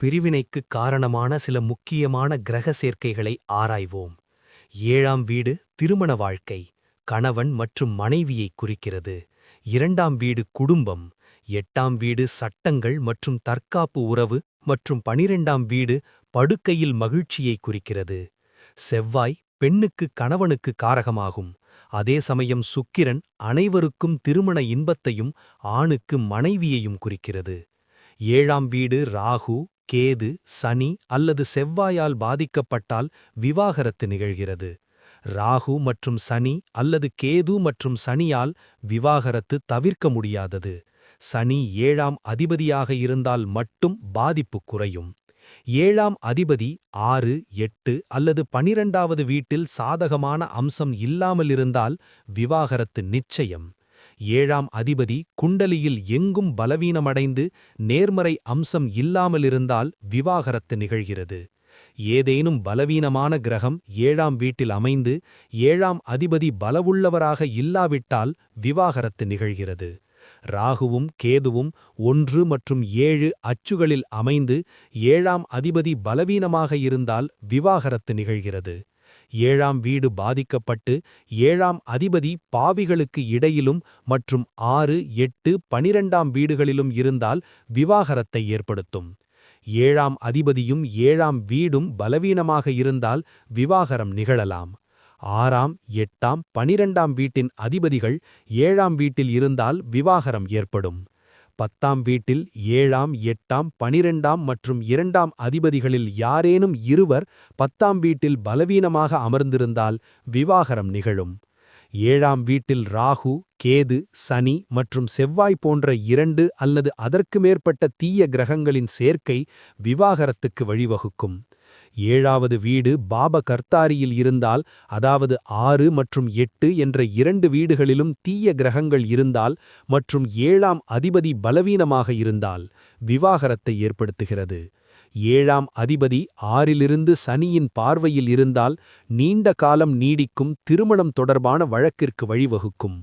பிரிவினைக்கு காரணமான சில முக்கியமான கிரக சேர்க்கைகளை ஆராய்வோம். ஏழாம் வீடு திருமண வாழ்க்கை கணவன் மற்றும் மனைவியை குறிக்கிறது. இரண்டாம் வீடு குடும்பம் எட்டாம் வீடு சட்டங்கள் மற்றும் தற்காப்பு உறவு மற்றும் பனிரெண்டாம் வீடு படுக்கையில் மகிழ்ச்சியை குறிக்கிறது. செவ்வாய் பெண்ணுக்கு கணவனுக்கு காரகமாகும். அதே சமயம் சுக்கிரன் அனைவருக்கும் திருமண இன்பத்தையும் ஆணுக்கு மனைவியையும் குறிக்கிறது. ஏழாம் வீடு ராகு கேது சனி அல்லது செவ்வாயால் பாதிக்கப்பட்டால் விவாகரத்து நிகழ்கிறது. ராகு மற்றும் சனி அல்லது கேது மற்றும் சனியால் விவாகரத்து தவிர்க்க முடியாதது. சனி ஏழாம் அதிபதியாக இருந்தால் மட்டும் பாதிப்பு குறையும். ஏழாம் அதிபதி ஆறு எட்டு அல்லது பனிரெண்டாவது வீட்டில் சாதகமான அம்சம் இல்லாமலிருந்தால் விவாகரத்து நிச்சயம். ஏழாம் அதிபதி குண்டலியில் எங்கும் பலவீனமடைந்து நேர்மறை அம்சம் இல்லாமலிருந்தால் விவாகரத்து நிகழ்கிறது. ஏதேனும் பலவீனமான கிரகம் ஏழாம் வீட்டில் அமைந்து ஏழாம் அதிபதி பலவுள்ளவராக இல்லாவிட்டால் விவாகரத்து நிகழ்கிறது. ராகுவும் கேதுவும் ஒன்று மற்றும் ஏழு அச்சுகளில் அமைந்து ஏழாம் அதிபதி பலவீனமாக இருந்தால் விவாகரத்து நிகழ்கிறது. ஏழாம் வீடு பாதிக்கப்பட்டு ஏழாம் அதிபதி பாவிகளுக்கு இடையிலும் மற்றும் ஆறு எட்டு பனிரெண்டாம் வீடுகளிலும் இருந்தால் விவாகரத்தை ஏற்படுத்தும். ஏழாம் அதிபதியும் ஏழாம் வீடும் பலவீனமாக இருந்தால் விவாகரம் நிகழலாம். ஆறாம் எட்டாம் பனிரெண்டாம் வீட்டின் அதிபதிகள் ஏழாம் வீட்டில் இருந்தால் விவாகரம் ஏற்படும். பத்தாம் வீட்டில் ஏழாம் எட்டாம் பனிரெண்டாம் மற்றும் இரண்டாம் அதிபதிகளில் யாரேனும் இருவர் பத்தாம் வீட்டில் பலவீனமாக அமர்ந்திருந்தால் விவாகரம் நிகழும். ஏழாம் வீட்டில் ராகு கேது சனி மற்றும் செவ்வாய் போன்ற இரண்டு அல்லது அதற்கு மேற்பட்ட தீய கிரகங்களின் சேர்க்கை விவாகரத்துக்கு வழிவகுக்கும். ஏழாவது வீடு பாப கர்த்தாரியில் இருந்தால் அதாவது ஆறு மற்றும் எட்டு என்ற இரண்டு வீடுகளிலும் தீய கிரகங்கள் இருந்தால் மற்றும் ஏழாம் அதிபதி பலவீனமாக இருந்தால் விவாகரத்தை ஏற்படுத்துகிறது. ஏழாம் அதிபதி ஆறிலிருந்து சனியின் பார்வையில் இருந்தால் நீண்ட காலம் நீடிக்கும் திருமணம் தொடர்பான வழக்கிற்கு வழிவகுக்கும்.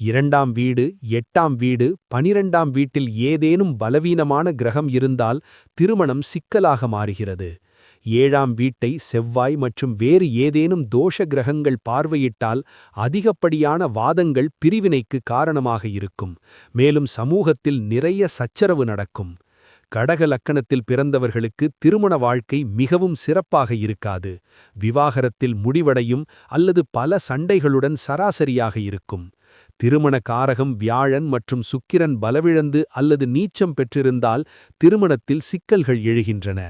இரண்டாம் வீடு எட்டாம் வீடு பனிரெண்டாம் வீட்டில் ஏதேனும் பலவீனமான கிரகம் இருந்தால் திருமணம் சிக்கலாக மாறுகிறது. ஏழாம் வீட்டை செவ்வாய் மற்றும் வேறு ஏதேனும் தோஷ கிரகங்கள் பார்வையிட்டால் அதிகப்படியான வாதங்கள் பிரிவினைக்கு காரணமாக இருக்கும். மேலும் சமூகத்தில் நிறைய சச்சரவு நடக்கும். கடக லக்கணத்தில் பிறந்தவர்களுக்கு திருமண வாழ்க்கை மிகவும் சிறப்பாக இருக்காது. விவாகரத்தில் முடிவடையும் அல்லது பல சண்டைகளுடன் சராசரியாக இருக்கும். திருமண காரகம் வியாழன் மற்றும் சுக்கிரன் பலவிழந்து அல்லது நீச்சம் பெற்றிருந்தால் திருமணத்தில் சிக்கல்கள் எழுகின்றன.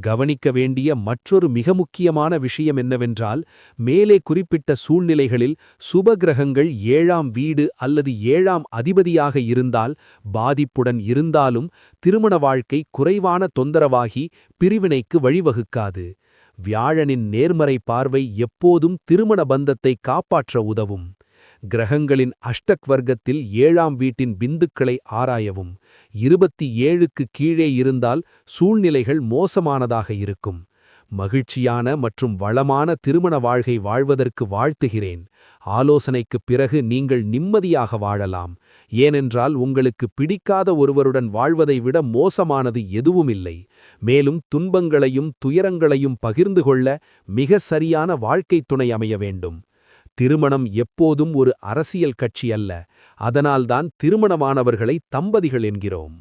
கவனிக்க வேண்டிய மற்றொரு மிக முக்கியமான விஷயம் என்னவென்றால் மேலே குறிப்பிட்ட சூழ்நிலைகளில் சுபகிரகங்கள் ஏழாம் வீடு அல்லது ஏழாம் அதிபதியாக இருந்தால் பாதிப்புடன் இருந்தாலும் திருமண வாழ்க்கை குறைவான தொந்தரவாகி பிரிவினைக்கு வழிவகுக்காது. வியாழனின் நேர்மறை பார்வை எப்போதும் திருமண பந்தத்தை காப்பாற்ற உதவும். கிரகங்களின் அஷ்டக் வர்க்கத்தில் ஏழாம் வீட்டின் பிந்துக்களை ஆராயவும் இருபத்தி ஏழுக்கு கீழே இருந்தால் சூழ்நிலைகள் மோசமானதாக இருக்கும். மகிழ்ச்சியான மற்றும் வளமான திருமண வாழ்கை வாழ்வதற்கு வாழ்த்துகிறேன். ஆலோசனைக்குப் பிறகு நீங்கள் நிம்மதியாக வாழலாம். ஏனென்றால் உங்களுக்கு பிடிக்காத ஒருவருடன் வாழ்வதை விட மோசமானது எதுவுமில்லை. மேலும் துன்பங்களையும் துயரங்களையும் பகிர்ந்து கொள்ள மிக சரியான வாழ்க்கைத் துணை அமைய வேண்டும். திருமணம் எப்போதும் ஒரு அரசியல் கட்சி அல்ல அதனால்தான் திருமணமானவர்களை தம்பதிகள் என்கிறோம்.